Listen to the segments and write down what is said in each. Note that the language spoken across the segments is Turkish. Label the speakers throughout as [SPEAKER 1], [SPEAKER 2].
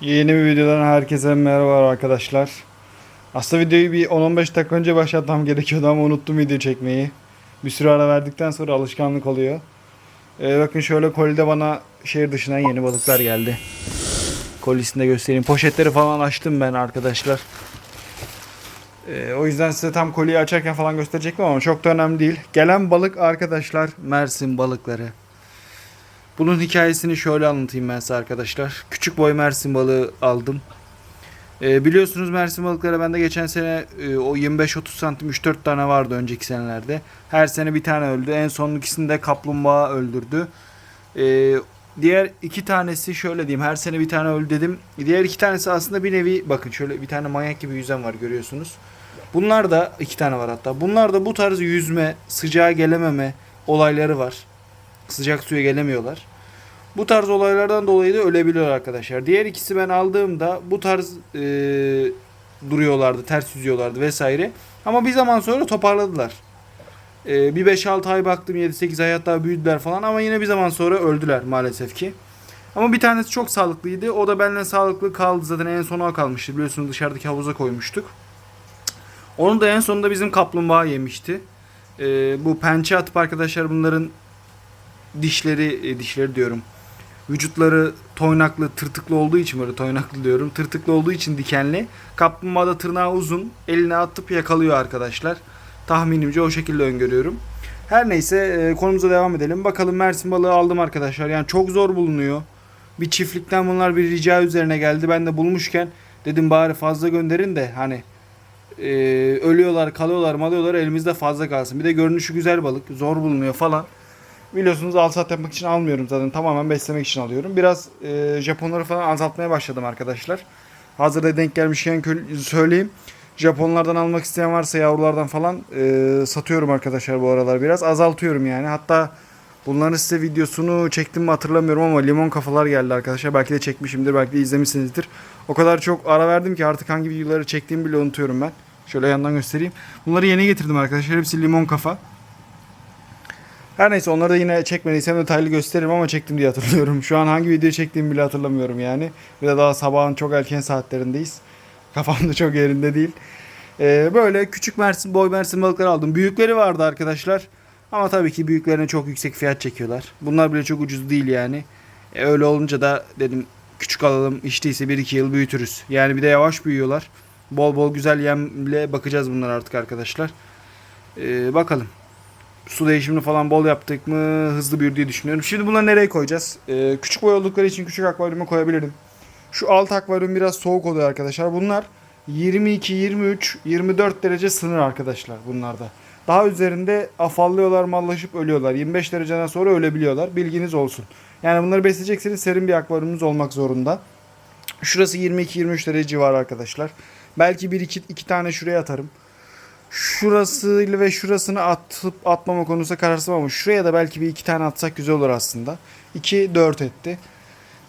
[SPEAKER 1] Yeni bir videodan herkese merhaba arkadaşlar. Aslında videoyu bir 10-15 dakika önce başlatmam gerekiyordu ama unuttum video çekmeyi. Bir süre ara verdikten sonra alışkanlık oluyor. Ee, bakın şöyle kolide bana şehir dışından yeni balıklar geldi. Kolisini göstereyim. Poşetleri falan açtım ben arkadaşlar. Ee, o yüzden size tam koliyi açarken falan gösterecektim ama çok da önemli değil. Gelen balık arkadaşlar Mersin balıkları. Bunun hikayesini şöyle anlatayım ben size arkadaşlar. Küçük boy Mersin balığı aldım. Ee, biliyorsunuz Mersin balıkları bende geçen sene e, o 25-30 santim 3-4 tane vardı önceki senelerde. Her sene bir tane öldü. En son ikisini de kaplumbağa öldürdü. Ee, diğer iki tanesi şöyle diyeyim her sene bir tane öldü dedim. Diğer iki tanesi aslında bir nevi bakın şöyle bir tane manyak gibi yüzen var görüyorsunuz. Bunlar da iki tane var hatta. Bunlar da bu tarz yüzme, sıcağa gelememe olayları var. Sıcak suya gelemiyorlar. Bu tarz olaylardan dolayı da ölebiliyor arkadaşlar. Diğer ikisi ben aldığımda bu tarz e, duruyorlardı, ters yüzüyorlardı vesaire. Ama bir zaman sonra toparladılar. E, bir 5-6 ay baktım 7-8 ay hatta büyüdüler falan ama yine bir zaman sonra öldüler maalesef ki. Ama bir tanesi çok sağlıklıydı. O da benimle sağlıklı kaldı. Zaten en sona kalmıştı. Biliyorsunuz dışarıdaki havuza koymuştuk. Onu da en sonunda bizim kaplumbağa yemişti. E, bu pençe atıp arkadaşlar bunların dişleri, e, dişleri diyorum. Vücutları toynaklı, tırtıklı olduğu için böyle toynaklı diyorum. Tırtıklı olduğu için dikenli. Kaplumbağa da tırnağı uzun. Eline atıp yakalıyor arkadaşlar. Tahminimce o şekilde öngörüyorum. Her neyse e, konumuza devam edelim. Bakalım Mersin balığı aldım arkadaşlar. Yani çok zor bulunuyor. Bir çiftlikten bunlar bir rica üzerine geldi. Ben de bulmuşken dedim bari fazla gönderin de hani e, ölüyorlar, kalıyorlar, malıyorlar elimizde fazla kalsın. Bir de görünüşü güzel balık. Zor bulunuyor falan. Biliyorsunuz alsat yapmak için almıyorum zaten. Tamamen beslemek için alıyorum. Biraz e, Japonları falan azaltmaya başladım arkadaşlar. Hazırda denk gelmişken söyleyeyim. Japonlardan almak isteyen varsa yavrulardan falan e, satıyorum arkadaşlar bu aralar biraz. Azaltıyorum yani. Hatta bunların size videosunu çektim mi hatırlamıyorum ama limon kafalar geldi arkadaşlar. Belki de çekmişimdir, belki de izlemişsinizdir. O kadar çok ara verdim ki artık hangi videoları çektiğimi bile unutuyorum ben. Şöyle yandan göstereyim. Bunları yeni getirdim arkadaşlar. Hepsi limon kafa. Her neyse onları da yine çekmediysem detaylı gösteririm ama çektim diye hatırlıyorum. Şu an hangi video çektiğimi bile hatırlamıyorum yani. Bir de daha sabahın çok erken saatlerindeyiz. Kafam da çok yerinde değil. Ee, böyle küçük Mersin, boy Mersin balıkları aldım. Büyükleri vardı arkadaşlar. Ama tabii ki büyüklerine çok yüksek fiyat çekiyorlar. Bunlar bile çok ucuz değil yani. E, öyle olunca da dedim küçük alalım. İşte ise 1-2 yıl büyütürüz. Yani bir de yavaş büyüyorlar. Bol bol güzel yemle bakacağız bunlar artık arkadaşlar. Ee, bakalım su değişimini falan bol yaptık mı hızlı büyür diye düşünüyorum. Şimdi bunları nereye koyacağız? Ee, küçük boy oldukları için küçük akvaryuma koyabilirim. Şu alt akvaryum biraz soğuk oluyor arkadaşlar. Bunlar 22, 23, 24 derece sınır arkadaşlar bunlarda. Daha üzerinde afallıyorlar, mallaşıp ölüyorlar. 25 dereceden sonra ölebiliyorlar. Bilginiz olsun. Yani bunları besleyecekseniz serin bir akvaryumunuz olmak zorunda. Şurası 22-23 derece civarı arkadaşlar. Belki bir iki, iki tane şuraya atarım şurasıyla ve şurasını atıp atmama konusunda kararsızım ama şuraya da belki bir iki tane atsak güzel olur aslında. 2 4 etti.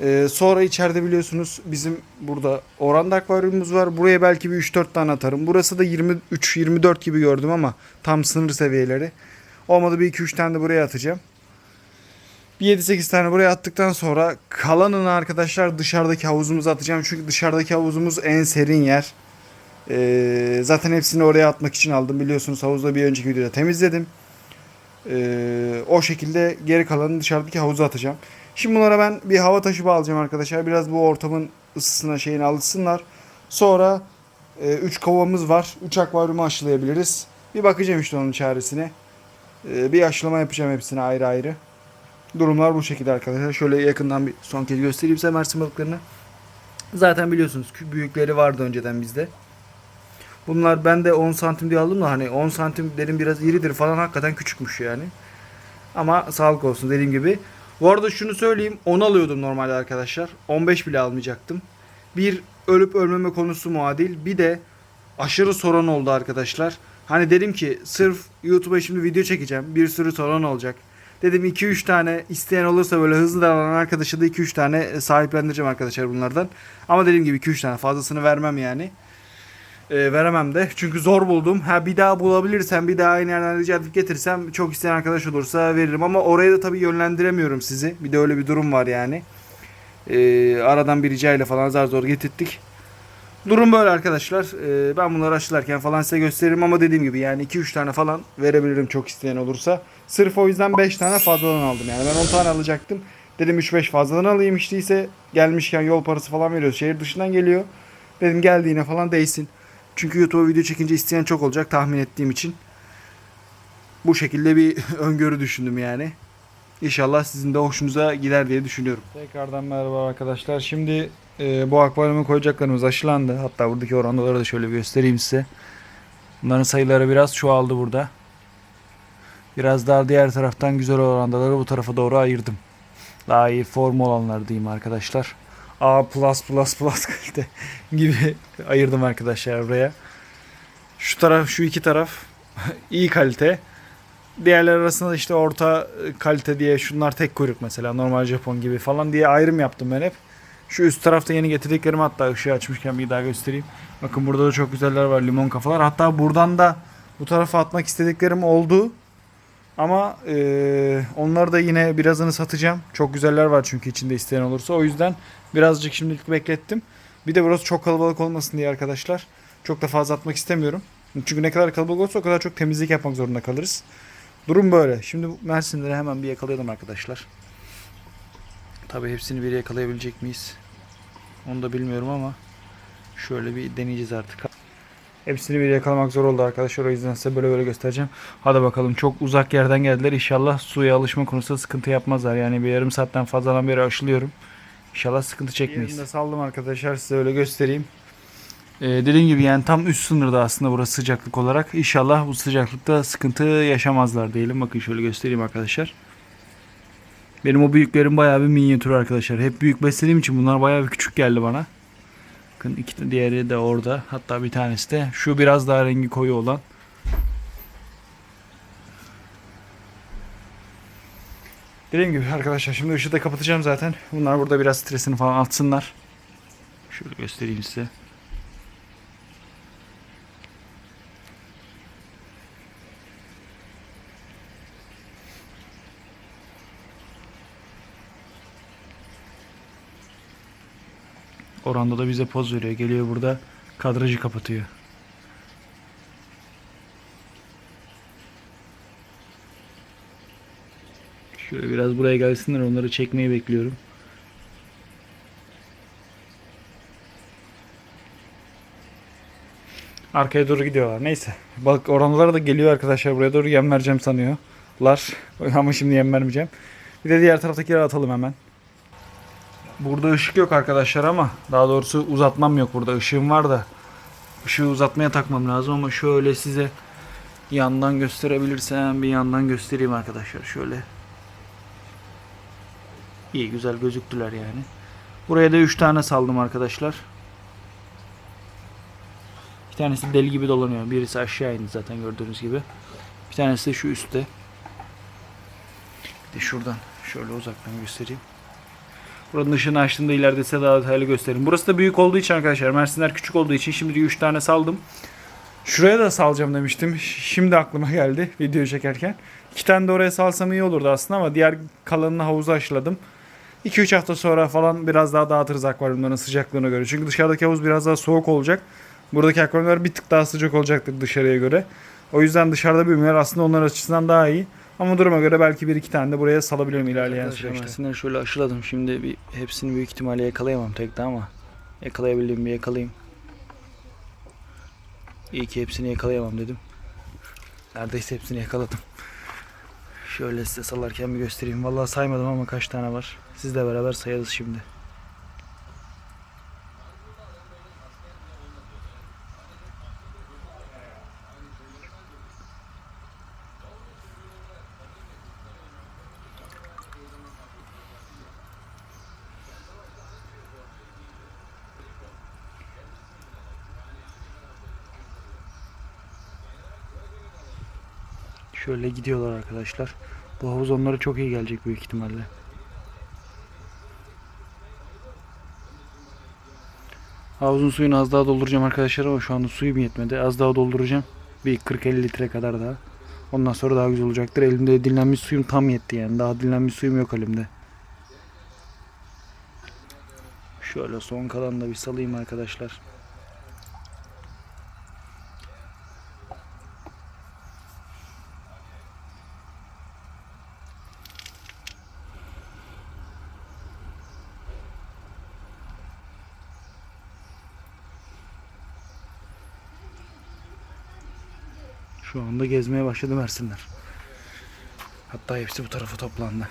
[SPEAKER 1] Ee, sonra içeride biliyorsunuz bizim burada oranda akvaryumumuz var. Buraya belki bir 3-4 tane atarım. Burası da 23-24 gibi gördüm ama tam sınır seviyeleri. Olmadı bir 2-3 tane de buraya atacağım. Bir 7-8 tane buraya attıktan sonra kalanını arkadaşlar dışarıdaki havuzumuza atacağım. Çünkü dışarıdaki havuzumuz en serin yer. Ee, zaten hepsini oraya atmak için aldım. Biliyorsunuz havuzda bir önceki videoda temizledim. Ee, o şekilde geri kalanını dışarıdaki havuza atacağım. Şimdi bunlara ben bir hava taşı bağlayacağım arkadaşlar. Biraz bu ortamın ısısına şeyine alışsınlar. Sonra 3 e, kovamız var. 3 akvaryumu aşılayabiliriz. Bir bakacağım işte onun çaresine. Ee, bir aşılama yapacağım hepsine ayrı ayrı. Durumlar bu şekilde arkadaşlar. Şöyle yakından bir son kez göstereyim size Mersin balıklarını. Zaten biliyorsunuz büyükleri vardı önceden bizde. Bunlar ben de 10 santim diye aldım da hani 10 santim dedim biraz iridir falan hakikaten küçükmüş yani. Ama sağlık olsun dediğim gibi. Bu arada şunu söyleyeyim 10 alıyordum normalde arkadaşlar. 15 bile almayacaktım. Bir ölüp ölmeme konusu muadil. Bir de aşırı soran oldu arkadaşlar. Hani dedim ki sırf YouTube'a şimdi video çekeceğim. Bir sürü soran olacak. Dedim 2-3 tane isteyen olursa böyle hızlı davranan arkadaşa da 2-3 tane sahiplendireceğim arkadaşlar bunlardan. Ama dediğim gibi 2-3 tane fazlasını vermem yani e, veremem de. Çünkü zor buldum. Ha bir daha bulabilirsem, bir daha aynı yerden rica edip getirsem çok isteyen arkadaş olursa veririm. Ama oraya da tabii yönlendiremiyorum sizi. Bir de öyle bir durum var yani. Ee, aradan bir rica ile falan zar zor getirttik. Durum böyle arkadaşlar. Ee, ben bunları aşılarken falan size gösteririm ama dediğim gibi yani 2-3 tane falan verebilirim çok isteyen olursa. Sırf o yüzden 5 tane fazladan aldım. Yani ben 10 tane alacaktım. Dedim 3-5 fazladan alayım işte ise gelmişken yol parası falan veriyoruz. Şehir dışından geliyor. Dedim geldiğine falan değsin. Çünkü YouTube video çekince isteyen çok olacak tahmin ettiğim için. Bu şekilde bir öngörü düşündüm yani. İnşallah sizin de hoşunuza gider diye düşünüyorum. Tekrardan merhaba arkadaşlar. Şimdi e, bu akvaryuma koyacaklarımız aşılandı. Hatta buradaki orandaları da şöyle göstereyim size. Bunların sayıları biraz çoğaldı burada. Biraz daha diğer taraftan güzel orandaları bu tarafa doğru ayırdım. Daha iyi form olanlar diyeyim arkadaşlar. A plus plus plus kalite gibi ayırdım arkadaşlar buraya. Şu taraf şu iki taraf iyi kalite. Diğerler arasında işte orta kalite diye şunlar tek kuyruk mesela normal Japon gibi falan diye ayrım yaptım ben hep. Şu üst tarafta yeni getirdiklerimi hatta ışığı açmışken bir daha göstereyim. Bakın burada da çok güzeller var limon kafalar. Hatta buradan da bu tarafa atmak istediklerim oldu. Ama eee onları da yine birazını satacağım. Çok güzeller var çünkü içinde isteyen olursa. O yüzden birazcık şimdilik beklettim. Bir de burası çok kalabalık olmasın diye arkadaşlar. Çok da fazla atmak istemiyorum. Çünkü ne kadar kalabalık olsa o kadar çok temizlik yapmak zorunda kalırız. Durum böyle. Şimdi Mersinleri hemen bir yakalayalım arkadaşlar. Tabii hepsini bir yakalayabilecek miyiz? Onu da bilmiyorum ama şöyle bir deneyeceğiz artık. Hepsini bir yakalamak zor oldu arkadaşlar. O yüzden size böyle böyle göstereceğim. Hadi bakalım çok uzak yerden geldiler. İnşallah suya alışma konusunda sıkıntı yapmazlar. Yani bir yarım saatten fazladan beri aşılıyorum. İnşallah sıkıntı çekmeyiz. Yerinde saldım arkadaşlar size öyle göstereyim. Ee, dediğim gibi yani tam üst sınırda aslında burası sıcaklık olarak. İnşallah bu sıcaklıkta sıkıntı yaşamazlar diyelim. Bakın şöyle göstereyim arkadaşlar. Benim o büyüklerim bayağı bir minyatür arkadaşlar. Hep büyük beslediğim için bunlar bayağı bir küçük geldi bana. Bakın iki diğeri de orada. Hatta bir tanesi de şu biraz daha rengi koyu olan. Dediğim gibi arkadaşlar şimdi ışığı da kapatacağım zaten. Bunlar burada biraz stresini falan atsınlar. Şöyle göstereyim size. Oranda da bize poz veriyor. Geliyor burada kadrajı kapatıyor. Şöyle biraz buraya gelsinler onları çekmeyi bekliyorum. Arkaya doğru gidiyorlar. Neyse. Balık oranlara da geliyor arkadaşlar. Buraya doğru yem vereceğim sanıyorlar. Ama şimdi yem vermeyeceğim. Bir de diğer taraftakileri atalım hemen. Burada ışık yok arkadaşlar ama daha doğrusu uzatmam yok burada. Işığım var da ışığı uzatmaya takmam lazım ama şöyle size yandan gösterebilirsem bir yandan göstereyim arkadaşlar şöyle. İyi güzel gözüktüler yani. Buraya da 3 tane saldım arkadaşlar. Bir tanesi deli gibi dolanıyor. Birisi aşağı indi zaten gördüğünüz gibi. Bir tanesi de şu üstte. Bir de şuradan şöyle uzaktan göstereyim. Buranın ışığını açtığımda ileride size daha detaylı gösteririm. Burası da büyük olduğu için arkadaşlar. Mersinler küçük olduğu için şimdi 3 tane saldım. Şuraya da salacağım demiştim. Şimdi aklıma geldi video çekerken. 2 tane de oraya salsam iyi olurdu aslında ama diğer kalanını havuza aşıladım. 2-3 hafta sonra falan biraz daha dağıtırız akvaryumların sıcaklığına göre. Çünkü dışarıdaki havuz biraz daha soğuk olacak. Buradaki akvaryumlar bir tık daha sıcak olacaktır dışarıya göre. O yüzden dışarıda büyümeler aslında onlar açısından daha iyi. Ama duruma göre belki bir iki tane de buraya salabilirim ilerleyen süreçte. Mersinleri şöyle aşıladım. Şimdi bir hepsini büyük ihtimalle yakalayamam tekte ama yakalayabildiğim bir yakalayayım. İyi ki hepsini yakalayamam dedim. Neredeyse hepsini yakaladım. Şöyle size salarken bir göstereyim. Vallahi saymadım ama kaç tane var. Sizle beraber sayarız şimdi. Şöyle gidiyorlar arkadaşlar. Bu havuz onlara çok iyi gelecek büyük ihtimalle. Havuzun suyunu az daha dolduracağım arkadaşlar ama şu anda suyum yetmedi. Az daha dolduracağım. Bir 40-50 litre kadar daha. Ondan sonra daha güzel olacaktır. Elimde dinlenmiş suyum tam yetti yani. Daha dinlenmiş suyum yok elimde. Şöyle son kalanı da bir salayım arkadaşlar. Şu anda gezmeye başladı Mersinler. Hatta hepsi bu tarafa toplandı.